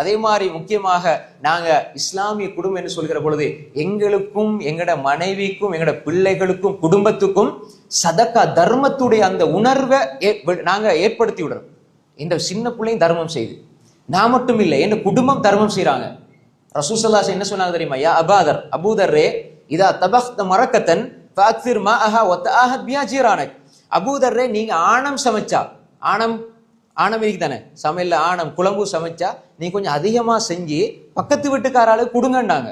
அதே மாதிரி முக்கியமாக நாங்க இஸ்லாமிய குடும்பம் என்று சொல்கிற பொழுது எங்களுக்கும் எங்கட மனைவிக்கும் எங்கட பிள்ளைகளுக்கும் குடும்பத்துக்கும் சதக்கா தர்மத்துடைய அந்த உணர்வை நாங்க ஏற்படுத்தி விடுறோம். இந்த சின்ன பிள்ளையும் தர்மம் செய்து. நான் மட்டும் இல்லை என் குடும்பம் தர்மம் செய்யறாங்க ரசூசல்லாஸ் என்ன சொன்னாங்க தெரியுமா? யா அபாதர் அபூதர்ரே இதா தபக்த மரக்கத்தன் ஃபாக்திர் மா அஹா ஒத்த ஆஹத் பியா ஜீரானக். அபூதர்ரே நீங்க ஆணம் சமைச்சா ஆணம் ஆணம் இருக்கு தானே? சமையல்ல ஆணம் குழம்பு சமைச்சா நீ கொஞ்சம் அதிகமா செஞ்சு பக்கத்து வீட்டுக்காரால கொடுங்கன்னாங்க.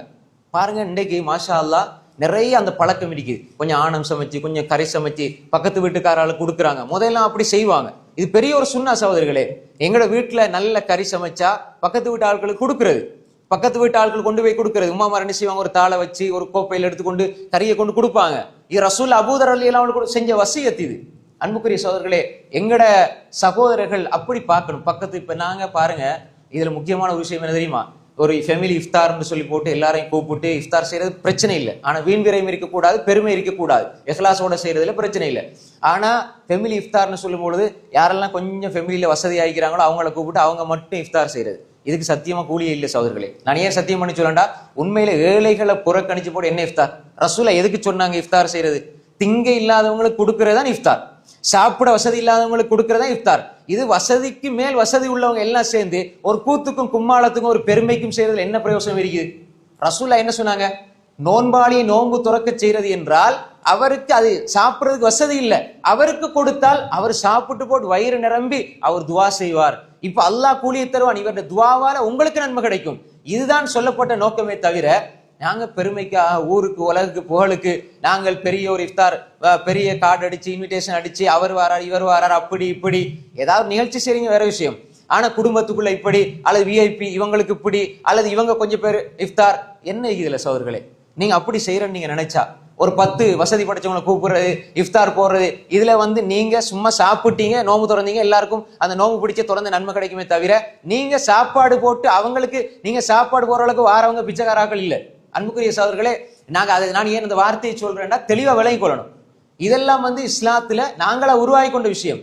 பாருங்க இன்றைக்கு மாஷா அல்லா நிறைய அந்த பழக்கம் இருக்குது. கொஞ்சம் ஆணம் சமைச்சு கொஞ்சம் கறி சமைச்சு பக்கத்து வீட்டுக்காரால கொடுக்குறாங்க. முதல்ல அப்படி செய்வாங்க. இது பெரிய ஒரு சுண்ணா சகோதரிகளே எங்களோட வீட்டில் நல்ல கறி சமைச்சா பக்கத்து வீட்டு ஆட்களுக்கு கொடுக்குறது. பக்கத்து வீட்டு ஆட்கள் கொண்டு போய் கொடுக்குறது. உமா என்ன செய்வாங்க? ஒரு தாளை வச்சு ஒரு கோப்பையில் எடுத்துக்கொண்டு கறியை கொண்டு கொடுப்பாங்க. இது ரசூல் அபூதர் அலி எல்லாம் கூட செஞ்ச வசியத்து இது. அன்புக்குரிய சகோதரர்களே எங்கட சகோதரர்கள் அப்படி பார்க்கணும். பக்கத்து இப்ப நாங்க பாருங்க இதுல முக்கியமான ஒரு விஷயம் என்ன தெரியுமா? ஒரு ஃபெமிலி இஃப்தார்னு சொல்லி போட்டு எல்லாரையும் கூப்பிட்டு இஃப்தார் செய்யறது பிரச்சனை இல்லை. ஆனா வீண் விரயம் இருக்கக்கூடாது பெருமை இருக்கக்கூடாது. எஹ்லாஸோட செய்யறதுல பிரச்சனை இல்லை. ஆனா ஃபெமிலி இஃப்தார்னு சொல்லும் பொழுது யாரெல்லாம் கொஞ்சம் ஃபெமிலியில வசதி ஆகிக்கிறாங்களோ அவங்கள கூப்பிட்டு அவங்க மட்டும் இஃப்தார் செய்யறது. இதுக்கு சத்தியமா கூலியே இல்லை சகோதரர்களே. நான் ஏன் சத்தியம் பண்ணி சொல்லண்டா உண்மையில ஏழைகளை புறக்கணிச்சு போட்டு என்ன இஃப்தார்? ரசூலா எதுக்கு சொன்னாங்க இஃப்தார் செய்யறது? திங்க இல்லாதவங்களுக்கு கொடுக்கறது தான் இஃப்தார். சாப்பிட வசதி இல்லாதவங்களுக்கு கொடுக்கறதா இஃப்தார். இது வசதிக்கு மேல் வசதி உள்ளவங்க எல்லாம் சேர்ந்து ஒரு கூத்துக்கும் கும்மாளத்துக்கும் ஒரு பெருமைக்கும் செய்யறதுல என்ன பிரயோசனம் இருக்குது? ரசூல்லா என்ன சொன்னாங்க? நோன்பாளியை நோன்பு துறக்க செய்யறது என்றால் அவருக்கு அது சாப்பிட்றதுக்கு வசதி இல்லை. அவருக்கு கொடுத்தால் அவர் சாப்பிட்டு போட்டு வயிறு நிரம்பி அவர் துவா செய்வார். இப்ப அல்லாஹ் கூலியை தருவான். இவருடைய துவாவால உங்களுக்கு நன்மை கிடைக்கும். இதுதான் சொல்லப்பட்ட நோக்கமே தவிர நாங்க பெருமைக்காக ஊருக்கு உலகுக்கு புகழுக்கு நாங்கள் பெரிய ஒரு இஃப்தார் பெரிய கார்டு அடிச்சு இன்விடேஷன் அடிச்சு அவர் வரார் இவர் வரார் அப்படி இப்படி. ஏதாவது நிகழ்ச்சி செய்றீங்க வேற விஷயம். ஆனா குடும்பத்துக்குள்ள இப்படி அல்லது விஐபி இவங்களுக்கு இப்படி அல்லது இவங்க கொஞ்சம் பேர் இஃப்தார். என்ன இதுல சோதர்களே நீங்க அப்படி செய்யறன்னு நீங்க நினைச்சா ஒரு பத்து வசதி படைச்சவங்களை கூப்பிடுறது இஃப்தார் போடுறது இதுல வந்து நீங்க சும்மா சாப்பிட்டீங்க நோம்பு திறந்தீங்க எல்லாருக்கும் அந்த நோம்பு பிடிச்ச திறந்த நன்மை கிடைக்குமே தவிர நீங்க சாப்பாடு போட்டு அவங்களுக்கு நீங்க சாப்பாடு போற அளவுக்கு வாரவங்க பிச்சைக்காராக்கள் இல்லை. அன்புக்குரிய சோதர்களே நாங்கள் அதை நான் ஏன் இந்த வார்த்தையை சொல்கிறேன்னா தெளிவாக விளங்கிக் கொள்ளணும். இதெல்லாம் வந்து இஸ்லாத்தில் நாங்களாக உருவாகி கொண்ட விஷயம்.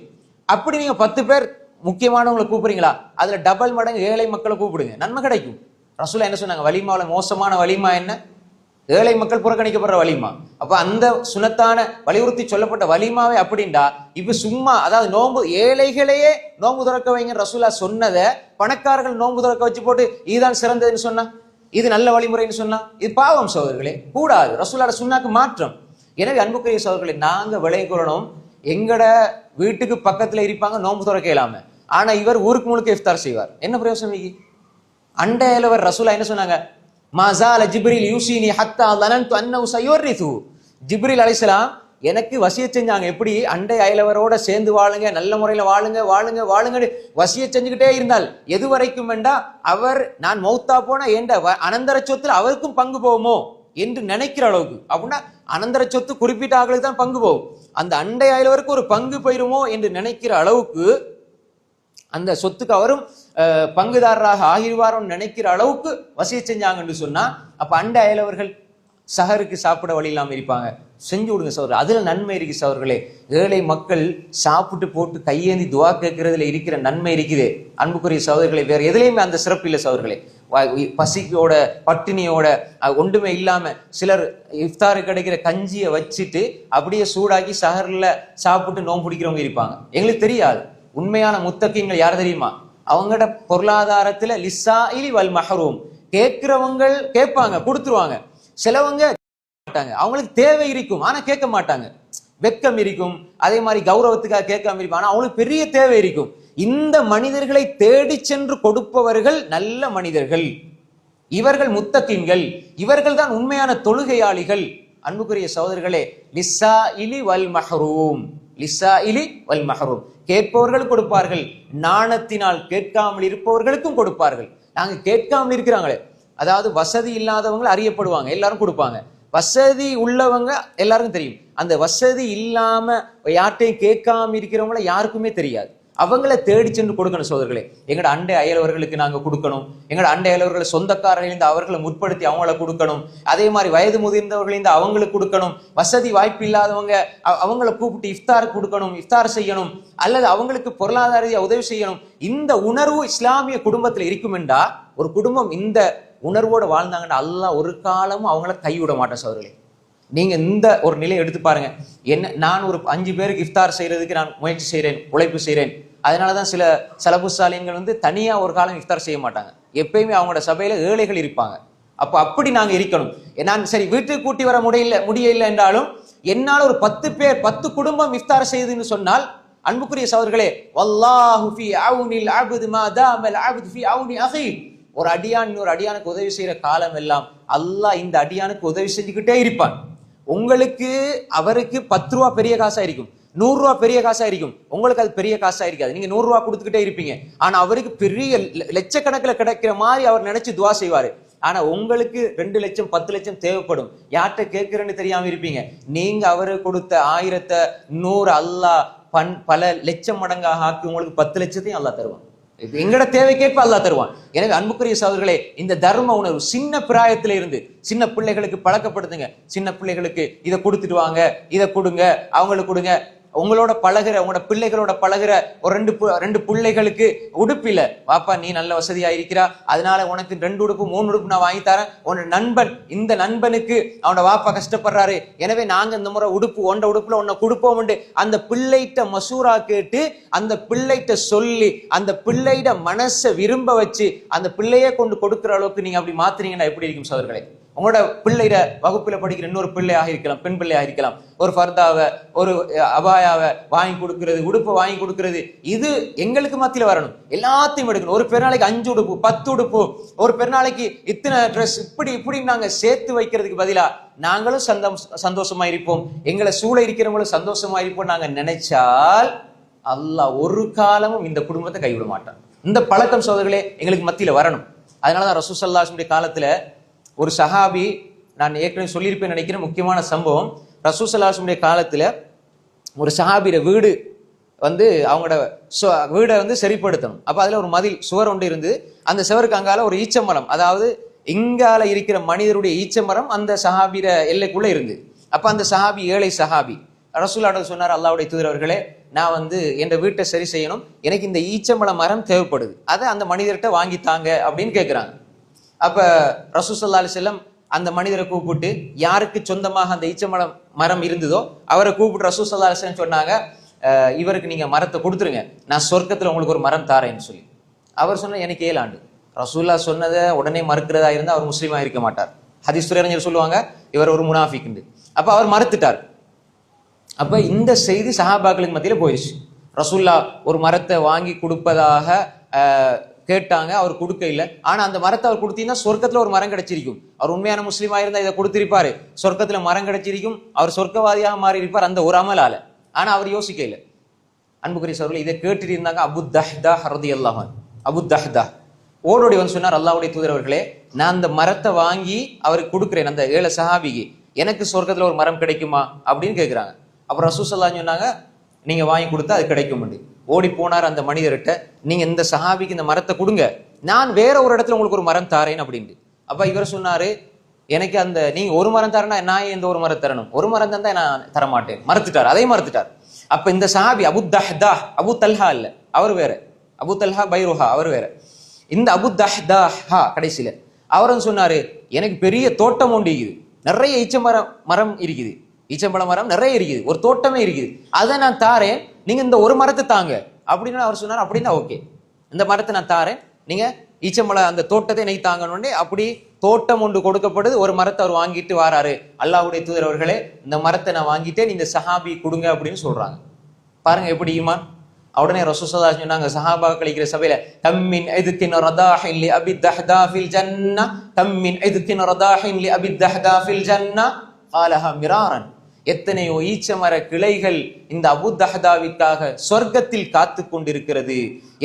அப்படி நீங்கள் பத்து பேர் முக்கியமானவங்களை கூப்பிடுறீங்களா? அதில் டபுள் மடங்கு ஏழை மக்களை கூப்பிடுங்க. நன்மை கிடைக்கும். ரசூலா என்ன சொன்னாங்க? வலிமாவில் மோசமான வலிமா என்ன? ஏழை மக்கள் புறக்கணிக்கப்படுற வலிமா? அப்போ அந்த சுனத்தான வலியுறுத்தி சொல்லப்பட்ட வலிமாவே அப்படின்டா இப்போ சும்மா அதாவது நோன்பு ஏழைகளையே நோன்பு துறக்க வைங்க ரசூலா சொன்னதை பணக்காரர்கள் நோன்பு துறக்க வச்சு போட்டு இதுதான் சிறந்ததுன்னு சொன்னா? இது நல்ல வழிமுறைன்னு சொன்னா இது பாவம் சோதர்களே கூடாது. ரசூலாட சுண்ணாக்கு மாற்றம். எனவே அன்புக்குரிய சோதர்களை நாங்க விளங்கிக் எங்கட வீட்டுக்கு பக்கத்துல இருப்பாங்க நோன்பு துறக்க இல்லாம ஆனா இவர் ஊருக்கு முழுக்க இஃப்தார் செய்வார். என்ன பிரயோசனம் இது அண்டையிலவர் ரசூலா என்ன சொன்னாங்க? மாசால ஜிப்ரில் யூசினி ஹத்தா லனன்து அன்னஹு சயுர்ரிது ஜிப்ரில் அலிஸ்லாம் எனக்கு வசிய செஞ்சாங்க. எப்படி? அண்டை அயலவரோட சேர்ந்து வாழுங்க நல்ல முறையில் வாழுங்க வாழுங்க வாழுங்க வசிய செஞ்சுக்கிட்டே இருந்தால் எது வரைக்கும் வேண்டா அவர் நான் மௌத்தா போன ஏண்ட? வ- அனந்தர சொத்தில் அவருக்கும் பங்கு போகுமோ? என்று நினைக்கிற அளவுக்கு. அப்படின்னா அனந்தர சொத்து குறிப்பிட்ட ஆட்களுக்கு தான் பங்கு போகும். அந்த அண்டை அயலவருக்கு ஒரு பங்கு போயிருமோ என்று நினைக்கிற அளவுக்கு அந்த சொத்துக்கு அவரும் பங்குதாரராக ஆகிடுவாரோன்னு நினைக்கிற அளவுக்கு வசிய செஞ்சாங்கன்னு சொன்னா அப்ப அண்டை அயலவர்கள் சஹருக்கு சாப்பிட வழி இல்லாமல் இருப்பாங்க. செஞ்சு விடுங்க சவர்கள் அதில் நன்மை இருக்கு சவர்களே ஏழை மக்கள் சாப்பிட்டு போட்டு கையேந்தி துவா கேட்கறதுல இருக்கிற நன்மை இருக்குது. அன்புக்குரிய சகோதரர்களை வேற எதுலேயுமே அந்த சிறப்பு இல்லை சகோதரர்களே. பசிக்கோட பட்டினியோட ஒன்றுமே இல்லாமல் சிலர் இஃப்தாருக்கு கிடைக்கிற கஞ்சியை வச்சுட்டு அப்படியே சூடாக்கி சகரில் சாப்பிட்டு நோன்பு பிடிக்கிறவங்க இருப்பாங்க. எங்களுக்கு தெரியாது. உண்மையான முத்தக்கிங்கள் யார் தெரியுமா? அவங்களோட பொருளாதாரத்தில் லிஸ்ஸா இலி வல் மஹரூம். கேட்கிறவங்க கேட்பாங்க கொடுத்துருவாங்க. சிலவங்க மாட்டாங்க. அவங்களுக்கு தேவை இருக்கும். ஆனா கேட்க மாட்டாங்க. வெக்கம் இருக்கும். அதே மாதிரி கௌரவத்துக்காக கேட்காம இருக்கும். ஆனா அவங்களுக்கு பெரிய தேவை இருக்கும். இந்த மனிதர்களை தேடி சென்று கொடுப்பவர்கள் நல்ல மனிதர்கள். இவர்கள் முத்தத்தின்கள். இவர்கள் தான் உண்மையான தொழுகையாளிகள். அன்புக்குரிய சகோதரர்களே லிசா இலி வல் மஹரூம். லிசா இலி வல் மஹரூம். கேட்பவர்கள் கொடுப்பார்கள். நாணத்தினால் கேட்காமல் இருப்பவர்களுக்கும் கொடுப்பார்கள். நாங்கள் கேட்காமல் இருக்கிறாங்களே. அதாவது வசதி இல்லாதவங்க அறியப்படுவாங்க எல்லாரும் கொடுப்பாங்க. வசதி உள்ளவங்க எல்லாருக்கும் தெரியும். அந்த வசதி இல்லாம யார்ட்டையும் கேட்காம இருக்கிறவங்கள யாருக்குமே தெரியாது. அவங்கள தேடி சென்று கொடுக்கணும் சோதர்களே. எங்கட அண்டை அயலவர்களுக்கு நாங்க கொடுக்கணும். எங்கட அண்டை அயலவர்களை சொந்தக்காரர்களிருந்து அவர்களை முற்படுத்தி அவங்கள கொடுக்கணும். அதே மாதிரி வயது முதிர்ந்தவர்களிருந்து அவங்களுக்கு கொடுக்கணும். வசதி வாய்ப்பு இல்லாதவங்க அவங்கள கூப்பிட்டு இஃப்தார் கொடுக்கணும் இஃப்தார் செய்யணும். அல்லது அவங்களுக்கு பொருளாதார உதவி செய்யணும். இந்த உணர்வு இஸ்லாமிய குடும்பத்தில் இருக்கும் என்றா ஒரு குடும்பம் இந்த உணர்வோடு வாழ்ந்தாங்கன்னா அல்லாஹ் ஒரு காலமும் அவங்கள கைவிட மாட்டேன் சோதர்களே நீங்கள் இந்த ஒரு நிலையை எடுத்து பாருங்க. என்ன நான் ஒரு அஞ்சு பேருக்கு இஃப்தார் செய்கிறதுக்கு நான் முயற்சி செய்கிறேன் உழைப்பு செய்கிறேன் அதனாலதான் சில சலபுசாலியங்கள் வந்து தனியாக ஒரு காலம் இஃப்தார் செய்ய மாட்டாங்க. எப்பயுமே அவங்களோட சபையில் ஏழைகள் இருப்பாங்க. அப்போ அப்படி நாங்கள் இருக்கணும். நான் சரி வீட்டுக்கு கூட்டி வர முடியல முடியல என்றாலும் என்னால் ஒரு பத்து பேர் பத்து குடும்பம் இஃப்தார் செய்யுதுன்னு சொன்னால் அன்புக்குரிய சவர்களே வல்லாஹு ஃபி அவுனில் ஆபுது மா தாமல் அப்து ஃபி அவுனி அகி ஒரு அடியான் இன்னொரு அடியானுக்கு உதவி செய்யற காலம் எல்லாம் அல்லாஹ் இந்த அடியானுக்கு உதவி செஞ்சுக்கிட்டே இருப்பான். உங்களுக்கு அவருக்கு பத்து ரூபா பெரிய காசா இருக்கும். நூறு ரூபா பெரிய காசா இருக்கும். உங்களுக்கு அது பெரிய காசா இருக்காது. நீங்க நூறு ரூபா கொடுத்துக்கிட்டே இருப்பீங்க. ஆனா அவருக்கு பெரிய லட்சக்கணக்கில் கிடைக்கிற மாதிரி அவர் நினைச்சு துவா செய்வாரு. ஆனா உங்களுக்கு ரெண்டு லட்சம் பத்து லட்சம் தேவைப்படும். யார்கிட்ட கேட்கிறேன்னு தெரியாம இருப்பீங்க. நீங்க அவரு கொடுத்த ஆயிரத்தை நூறு அல்லாஹ் பன் பல லட்சம் மடங்காக ஆக்கி உங்களுக்கு பத்து லட்சத்தையும் அல்லாஹ் தருவான். இப்ப எங்கட தேவைக்கேற்ப அல்லா தருவான். எனவே அன்புக்குரிய சோதர்களே இந்த தர்ம உணர்வு சின்ன பிராயத்துல இருந்து சின்ன பிள்ளைகளுக்கு பழக்கப்படுத்துங்க. சின்ன பிள்ளைகளுக்கு இதை கொடுத்துட்டு வாங்க இதை கொடுங்க அவங்களுக்கு கொடுங்க. உங்களோட பழகுற உங்களோட பிள்ளைகளோட பழகுற ஒரு ரெண்டு பு- ரெண்டு பிள்ளைகளுக்கு உடுப்பு வாப்பா நீ நல்ல வசதியா இருக்கிறா. அதனால உனக்கு ரெண்டு உடுப்பு மூணு உடுப்பு நான் வாங்கி தரேன். உன்னோட நண்பன் இந்த நண்பனுக்கு அவனோட வாப்பா கஷ்டப்படுறாரு. எனவே நாங்க இந்த முறை உடுப்பு ஒன்ற உடுப்புல உன்னை கொடுப்போம் அந்த பிள்ளைகிட்ட மசூரா கேட்டு அந்த பிள்ளைகிட்ட சொல்லி அந்த பிள்ளையிட மனசை விரும்ப வச்சு அந்த பிள்ளையே கொண்டு கொடுக்குற அளவுக்கு நீங்க அப்படி மாத்துறீங்கன்னா எப்படி இருக்கும் சோதர்களே உங்களோட பிள்ளையிட வகுப்பில் படிக்கிற இன்னொரு பிள்ளையாக இருக்கலாம் பெண் பிள்ளையாக இருக்கலாம் ஒரு ஃபர்தாவை ஒரு அபாயாவை வாங்கி கொடுக்கறது உடுப்பை வாங்கி கொடுக்கறது. இது எங்களுக்கு மத்தியில் வரணும். எல்லாத்தையும் எடுக்கணும். ஒரு பெருநாளைக்கு அஞ்சு உடுப்பு பத்து உடுப்பு ஒரு பெருநாளைக்கு இத்தனை ட்ரெஸ் இப்படி இப்படி நாங்கள் சேர்த்து வைக்கிறதுக்கு பதிலாக நாங்களும் சந்தம் சந்தோஷமா இருப்போம். எங்களை சூழ இருக்கிறவங்களும் சந்தோஷமா இருப்போம் நாங்கள் நினைச்சால் அல்லாஹ் ஒரு காலமும் இந்த குடும்பத்தை கைவிட மாட்டான். இந்த பழக்கம் சோதர்களே எங்களுக்கு மத்தியில் வரணும். அதனாலதான் ரசூசல்லாசுடைய காலத்தில் ஒரு சஹாபி நான் ஏற்கனவே சொல்லியிருப்பேன் நினைக்கிறேன் முக்கியமான சம்பவம். ரசூசல்லாசுடைய காலத்தில் ஒரு சஹாபியோட வீடு வந்து அவங்களோட வீடை வந்து சரிப்படுத்தணும். அப்போ அதில் ஒரு மதில் சுவர் ஒன்று இருந்து அந்த சுவருக்கு அங்கால ஒரு ஈச்சமரம் அதாவது இங்கால இருக்கிற மனிதருடைய ஈச்சமரம் அந்த சஹாபிர எல்லைக்குள்ளே இருந்து அப்போ அந்த சஹாபி ஏழை சஹாபி. ரசூலாட சொன்னார் அல்லாவுடைய தூதரவர்களே நான் வந்து என் வீட்டை சரி செய்யணும். எனக்கு இந்த ஈச்சமல மரம் தேவைப்படுது. அதை அந்த மனிதர்கிட்ட வாங்கித்தாங்க அப்படின்னு கேட்குறாங்க அப்ப ரசூசல்லா செல்லம் அந்த மனிதரை கூப்பிட்டு யாருக்கு சொந்தமாக அந்த ஈச்சமரம் மரம் இருந்ததோ அவரை கூப்பிட்டு ரசூசல்லா செல்லம் சொன்னாங்க இவருக்கு நீங்க மரத்தை கொடுத்துருங்க. நான் சொர்க்கத்துல உங்களுக்கு ஒரு மரம் தாரேன்னு சொல்லி. அவர் சொன்ன எனக்கு ஏழு ஆண்டு. ரசூல்லா சொன்னதை உடனே மறுக்கிறதா இருந்தால் அவர் முஸ்லீமா இருக்க மாட்டார். ஹதீஸ் துறையறிஞர் சொல்லுவாங்க இவர் ஒரு முனாஃபிக்குண்டு அப்போ அவர் மறுத்துட்டார். அப்போ இந்த செய்தி சஹாபாக்களுக்கு மத்தியில் போயிடுச்சு ரசூல்லா ஒரு மரத்தை வாங்கி கொடுப்பதாக கேட்டாங்க அவர் கொடுக்க இல்லை. ஆனா அந்த மரத்தை அவர் கொடுத்தீங்கன்னா சொர்க்கத்துல ஒரு மரம் கிடைச்சிருக்கும். அவர் உண்மையான முஸ்லீமா இருந்தா இதை கொடுத்திருப்பாரு. சொர்க்கத்துல மரம் கிடைச்சிருக்கும். அவர் சொர்க்கவாதியாக மாறி இருப்பார் அந்த ஒரு அமலால. ஆனா அவர் யோசிக்க இல்லை அன்புக்குரிய சோழர்கள் இதை கேட்டுட்டு இருந்தாங்க அபு தஹ்தா ஹரதி அல்லாஹன் அபு தஹ்தா. ஓடோடி வந்து சொன்னார் அல்லாவுடைய தூதரவர்களே நான் அந்த மரத்தை வாங்கி அவருக்கு கொடுக்குறேன் அந்த ஏழை சஹாபிக்கு. எனக்கு சொர்க்கத்துல ஒரு மரம் கிடைக்குமா? அப்படின்னு கேட்குறாங்க அப்புறம் ரசூசல்லா சொன்னாங்க நீங்க வாங்கி கொடுத்தா அது கிடைக்கும் ஓடி போனார் அந்த மனிதர்கிட்ட நீங்க இந்த சஹாபிக்கு இந்த மரத்தை கொடுங்க. நான் வேற ஒரு இடத்துல உங்களுக்கு ஒரு மரம் தாரேன் அப்படின்ட்டு. அப்ப இவர் சொன்னாரு எனக்கு அந்த நீங்க ஒரு மரம் தரேன்னா நான் ஏன் இந்த ஒரு மரம் தரணும்? ஒரு மரம் தந்தா நான் தரமாட்டேன். மறுத்துட்டார் அதை மறுத்துட்டார். அப்ப இந்த சஹாபி அபு தஹ்தா அபு தல்ஹா இல்ல அவர் வேற. அபு தல்ஹா பைருஹா அவர் வேற. இந்த அபு தஹ்தா ஹா கடைசியில அவரும் சொன்னாரு எனக்கு பெரிய தோட்டம் ஒன்று இருக்குது. நிறைய ஈச்ச மரம் மரம் இருக்குது. ஈச்சம்பழ மரம் நிறைய இருக்குது. ஒரு தோட்டமே இருக்குது. அதை நான் தாரேன். நீங்க இந்த ஒரு மரத்தை தாங்க. அப்படின்னு அவர் சொன்னார் அப்படின்னா ஓகே. இந்த மரத்தை நான் தாரேன். நீங்க ஈச்சம்பழ அந்த தோட்டத்தை நெய் தாங்கணும்னே அப்படி தோட்டம் ஒன்று கொடுக்கப்படுது ஒரு மரத்தை அவர் வாங்கிட்டு வராரு. அல்லாவுடைய தூதர் அவர்களே இந்த மரத்தை நான் வாங்கிட்டேன் இந்த சஹாபி கொடுங்க அப்படின்னு சொல்றாங்க. பாருங்க எப்படி ஈமான். உடனே ரசூசல்லா சொன்னாங்க சஹாபா கழிக்கிற சபையில தம்மின் எதுக்கின் ரதாஹின் லி அபி தஹதாஃபில் ஜன்னா தம்மின் எதுக்கின் ரதாஹின் லி அபி தஹதாஃபில் ஜன்னா காலஹா மிராரன். எத்தனையோ ஈச்சமர கிளைகள் இந்த அபு தஹதாவிற்காக சொர்க்கத்தில் காத்து கொண்டிருக்கிறது.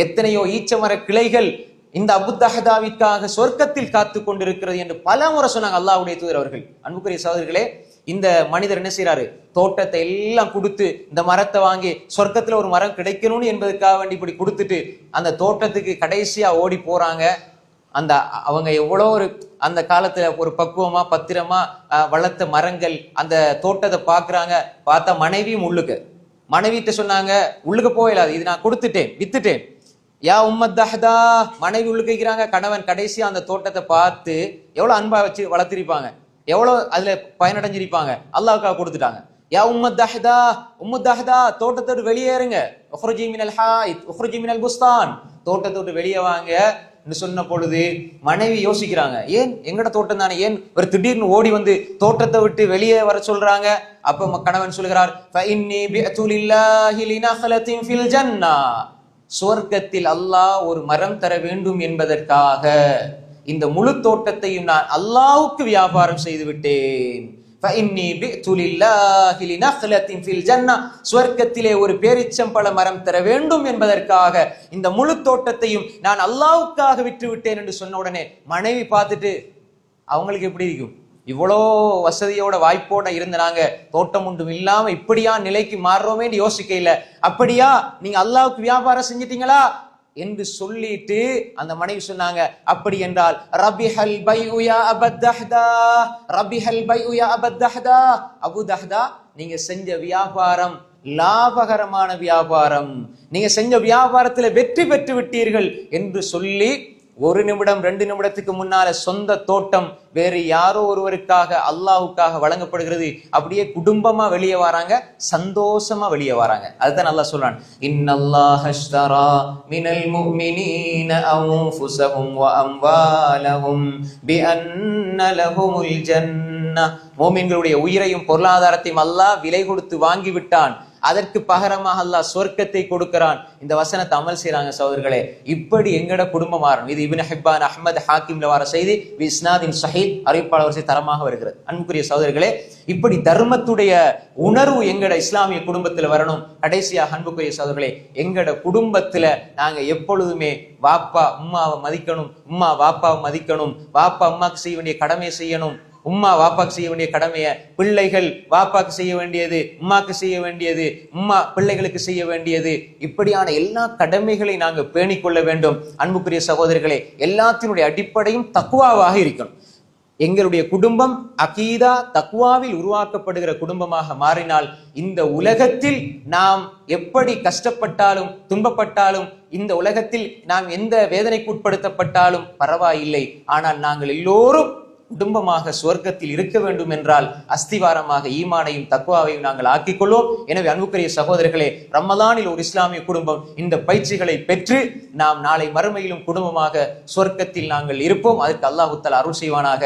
எத்தனையோ ஈச்சமர கிளைகள் இந்த அபு தஹதாவிற்காக சொர்க்கத்தில் காத்து கொண்டிருக்கிறது என்று பல முறை சொன்னாங்க அல்லாவுடைய தூதர் அவர்கள். அன்புக்குரிய சகோதரர்களே இந்த மனிதர் என்ன செய்யறாரு தோட்டத்தை எல்லாம் கொடுத்து இந்த மரத்தை வாங்கி சொர்க்கத்துல ஒரு மரம் கிடைக்கணும்னு என்பதற்காக வேண்டி இப்படி கொடுத்துட்டு அந்த தோட்டத்துக்கு கடைசியா ஓடி போறாங்க. அந்த அவங்க எவ்வளோ ஒரு அந்த காலத்துல ஒரு பக்குவமா பத்திரமா வளர்த்த மரங்கள் அந்த தோட்டத்தை பார்க்குறாங்க பார்த்தா மனைவியும் உள்ளுக்கு. மனைவிட்ட சொன்னாங்க உள்ளுக்கு போயிடாது இது நான் கொடுத்துட்டேன் வித்துட்டேன். யா உம்மத் மனைவி உள்ளுக்கு வைக்கிறாங்க கணவன் கடைசியாக அந்த தோட்டத்தை பார்த்து எவ்வளோ அன்பா வச்சு வளர்த்திருப்பாங்க எவ்வளோ அதுல பயனடைஞ்சிருப்பாங்க அல்லாவுக்காக கொடுத்துட்டாங்க. யா உம்மத் தஹ்தா உம்மத் வெளியேறுங்க. உஹ்ருஜி மினல் ஹாய் உஹ்ருஜி மினல் புஸ்தான். தோட்டத்தை விட்டு வெளியே வாங்க சொன்ன பொழுது மனைவி யோசிக்கிறாங்க ஏன்? எங்கட தோட்டம் தானே? ஏன்? ஒரு திடீர்னு ஓடி வந்து தோட்டத்தை விட்டு வெளியே வர சொல்றாங்க? அப்ப ம- கணவன் சொல்கிறார் சுவர்க்கத்தில் அல்லாஹ் ஒரு மரம் தர வேண்டும் என்பதற்காக இந்த முழு தோட்டத்தையும் நான் அல்லாவுக்கு வியாபாரம் செய்து விட்டேன். ஸ்வர்க்கத்திலே ஒரு பேரிச்சம்பழ மரம் தர வேண்டும் என்பதற்காக இந்த முழு தோட்டத்தையும் நான் அல்லாவுக்காக விட்டுவிட்டேன் என்று சொன்ன உடனே மனைவி பார்த்துட்டு அவங்களுக்கு எப்படி இருக்கும்? இவ்வளோ வசதியோட வாய்ப்போட இருந்த நாங்க தோட்டம் ஒன்றும் இல்லாம இப்படியா நிலைக்கு மாறுறோமேன்னு யோசிக்கையில் அப்படியா? நீங்கள் அல்லாவுக்கு வியாபாரம் செஞ்சிட்டீங்களா? என்று சொல்லிட்டு அந்த மனைவி சொன்னாங்க. அப்படி என்றால் ரபிஹல் பைஉயா அபத்தஹ்தா ரபிஹல் பைஉயா அபத்தஹ்தா அபு தஹ்தா நீங்க செஞ்ச வியாபாரம் லாபகரமான வியாபாரம். நீங்க செஞ்ச வியாபாரத்துல வெற்றி பெற்று விட்டீர்கள். என்று சொல்லி ஒரு நிமிடம் ரெண்டு நிமிடத்துக்கு முன்னால சொந்த தோட்டம் வேறு யாரோ ஒருவருக்காக அல்லாஹ்வுக்காக வழங்கப்படுகிறது. அப்படியே குடும்பமா வெளியே வராங்க சந்தோஷமா வெளியே வராங்க. அதுதான் நல்லா சொல்றான். இன்னல்லாஹ் மினல் முஃமினீன அன்ஃபுஸஹும் வ அம்வாலஹும் பிஅன்ன லஹுமுல் மூமின்களுடைய உயிரையும் பொருளாதாரத்தையும் அல்லாஹ் விலை கொடுத்து வாங்கிவிட்டான் அதற்கு பகரமாக அல்லாஹ் சொர்க்கத்தை கொடுக்கிறான். இந்த வசனத்தை அமல் செய்யறாங்க சோதர்களே இப்படி எங்கட குடும்பம் மாறணும் இது இபின் ஹிப்பான் அஹமது ஹாக்கிம்ல வர செய்தி விஸ்னாதின் ஷஹீத் அறிவிப்பாளர் தரமாக வருகிறது. அன்புக்குரிய சோதர்களே இப்படி தர்மத்துடைய உணர்வு எங்கட இஸ்லாமிய குடும்பத்துல வரணும். கடைசியாக அன்புக்குரிய சோதர்களே எங்கட குடும்பத்துல நாங்க எப்பொழுதுமே வாப்பா உம்மாவை மதிக்கணும் உம்மா வாப்பாவை மதிக்கணும் வாப்பா அம்மாக்கு செய்ய வேண்டிய கடமை செய்யணும். உம்மா வாப்பாக்கு செய்ய வேண்டிய கடமையை பிள்ளைகள் வாப்பாக்கு செய்ய வேண்டியது உம்மாக்கு செய்ய வேண்டியது உம்மா பிள்ளைகளுக்கு செய்ய வேண்டியது. இப்படியான எல்லா கடமைகளை நாங்க பேணிக் கொள்ள வேண்டும். அன்புக்குரிய சகோதரர்களே எல்லாத்தினுடைய அடிப்படையும் தக்குவாவாக இருக்கணும். எங்களுடைய குடும்பம் அகீதா தக்குவாவில் உருவாக்கப்படுகிற குடும்பமாக மாறினால் இந்த உலகத்தில் நாம் எப்படி கஷ்டப்பட்டாலும் துன்பப்பட்டாலும் இந்த உலகத்தில் நாம் எந்த வேதனைக்கு உட்படுத்தப்பட்டாலும் பரவாயில்லை. ஆனால் நாங்கள் எல்லோரும் குடும்பமாக சுவர்க்கத்தில் இருக்க வேண்டும் என்றால் அஸ்திவாரமாக ஈமானையும் தக்குவாவையும் நாங்கள் ஆக்கிக்கொள்வோம். எனவே அன்புக்குரிய சகோதரர்களே ரமலானில் ஒரு இஸ்லாமிய குடும்பம் இந்த பயிற்சிகளை பெற்று நாம் நாளை மறுமையிலும் குடும்பமாக சுவர்க்கத்தில் நாங்கள் இருப்போம். அதற்கு அல்லாஹுத்தல் அருள் செய்வானாக.